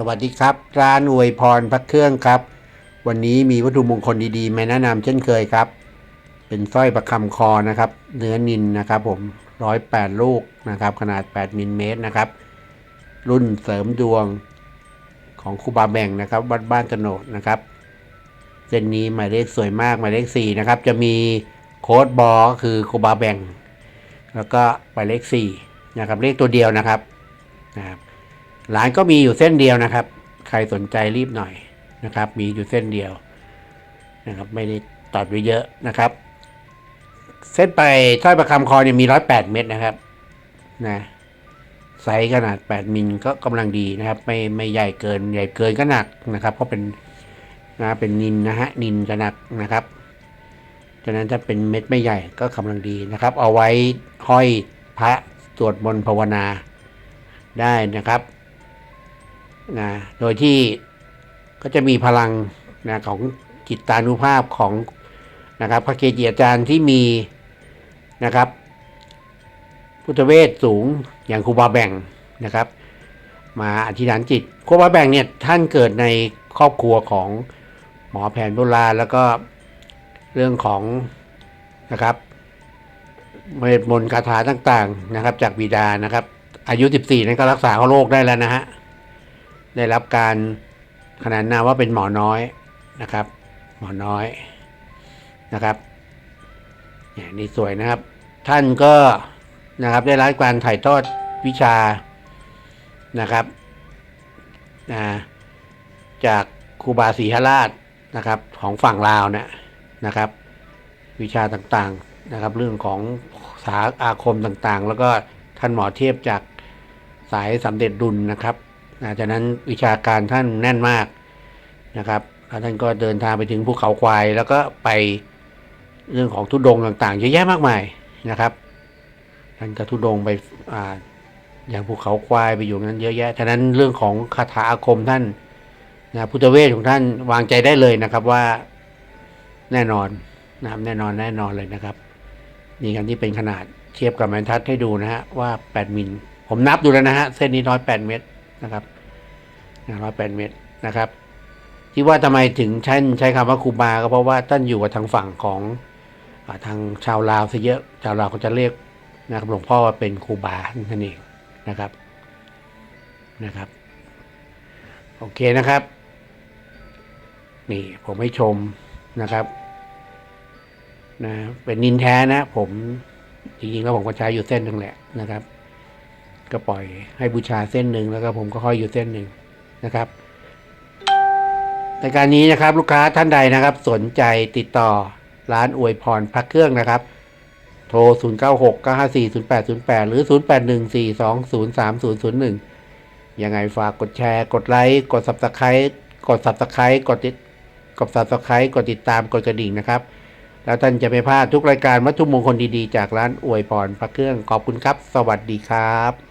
สวัสดีครับ ร้านอวยพรพระเครื่องครับ วันนี้มีวัตถุมงคลดีๆ มาแนะนำเช่นเคยครับ เป็นสร้อยประคำคอนะครับ เนื้อนินนะครับ ผมร้อยแปดลูกนะครับ ขนาด8มิลเมตรนะครับ รุ่นเสริมดวงของครูบาแบ่งนะครับ วัดบ้านโตโนดนะครับเส้นนี้หมายเลขสวยมากหมายเลขสี่นะครับ จะมีโค้ดบอก็คือครูบาแบ่ง แล้วก็หมายเลขสี่นะครับ เลขตัวเดียวนะครับนะครับ ร้านก็มีอยู่เส้นเดียวนะครับ ใครสนใจรีบหน่อยนะครับ มีอยู่เส้นเดียวนะครับ ไม่ได้ตัดไว้เยอะนะครับ เส้นไปสร้อยประคำคอเนี่ยมีร้อยแปดเม็ดนะครับนะไซส์ขนาดแปดมิลก็กำลังดีนะครับ ไม่ไม่ใหญ่เกินใหญ่เกินก็หนักนะครับ เพราะเป็นนะเป็นนินนะฮะนินจะหนักนะครับฉะนั้นถ้าเป็นเม็ดไม่ใหญ่ก็กำลังดีนะครับ เอาไว้ห้อยพระสวดมนต์ภาวนาได้นะครับ นะโดยที่ก็จะมีพลังนะของจิตตานุภาพของนะครับพระเกจิอาจารย์ที่มีนะครับ พุทธเวทสูงอย่างครูบาแบ่งนะครับ มาอธิษฐานจิตครูบาแบ่งเนี่ยท่านเกิดในครอบครัวของหมอแผนโบราณแล้วก็เรื่องของนะครับเมตมนต์คาถาต่างๆนะครับ จากบิดานะครับ อายุ 14 นั้นก็รักษาโรคได้แล้วนะฮะ ได้รับการขนานนามว่าเป็นหมอน้อยนะครับ หมอน้อยนะครับเนี่ยนี่สวยนะครับ ท่านก็นะครับได้รับการถ่ายทอดวิชานะครับนะจากครูบาศรีหราชนะครับ ของฝั่งลาวนี่ยนะครับ วิชาต่างๆนะครับ เรื่องของสาอาคมต่างๆ แล้วก็ท่านหมอเทพจากสายสำเร็จดุลนะครับ นะจากนั้นวิชาการท่านแน่นมากนะครับแล้วท่านก็เดินทางไปถึงภูเขาควาย แล้วก็ไปเรื่องของทุดงต่างๆเยอะแยะมากมายนะครับท่านก็ทุดงไปอ่าอย่างภูเขาควายไปอยู่นั้นเยอะแยะฉะนั้นเรื่องของคาถาอาคมท่านนะพุทธเวทของท่านวางใจได้เลยนะครับว่าแน่นอนนะครับแน่นอนแน่นอนเลยนะครับนี่กันที่เป็นขนาดเทียบกับบรรทัดให้ดูนะฮะว่า 8มิลผมนับดูแล้วนะฮะเส้นนี้ร้อยแปดเมตร นะครับร้อยแปดเมตรนะครับ ที่ว่าทำไมถึงใช้ใช้คำว่าคูบา ก็เพราะว่าท่านอยู่กับทางฝั่งของอทางชาวลาวซะเยอะชาวลาวเขาจะเรียกนะครับหลวงพ่อว่าเป็นคูบานั่นเองนะครับนะครับโอเคนะครับ นี่ผมให้ชมนะครับนะเป็นนินแท้นะ ผมจริงๆแล้วผมก็ใช้อยู่เส้นหนึ่งแหละนะครับ ก็ปล่อยให้บูชาเส้นหนึ่งแล้วก็ผมก็ห้อยอยู่เส้นหนึ่งนะครับในการนี้นะครับลูกค้าท่านใดนะครับ สนใจติดต่อร้านอวยพรพระเครื่องนะครับ โทร 0 9 6 9 5 4 0 8 0 8 หรือ 0 8 1 4 2 0 3 0 0 1 ยังไงฝากกดแชร์ กดไลค์ กด subscribe กด subscribe กดติดกด subscribe กดติดตาม กดกระดิ่งนะครับ แล้วท่านจะไม่พลาดทุกรายการวัตถุมงคลดีๆ จากร้านอวยพรพระเครื่อง ขอบคุณครับ สวัสดีครับ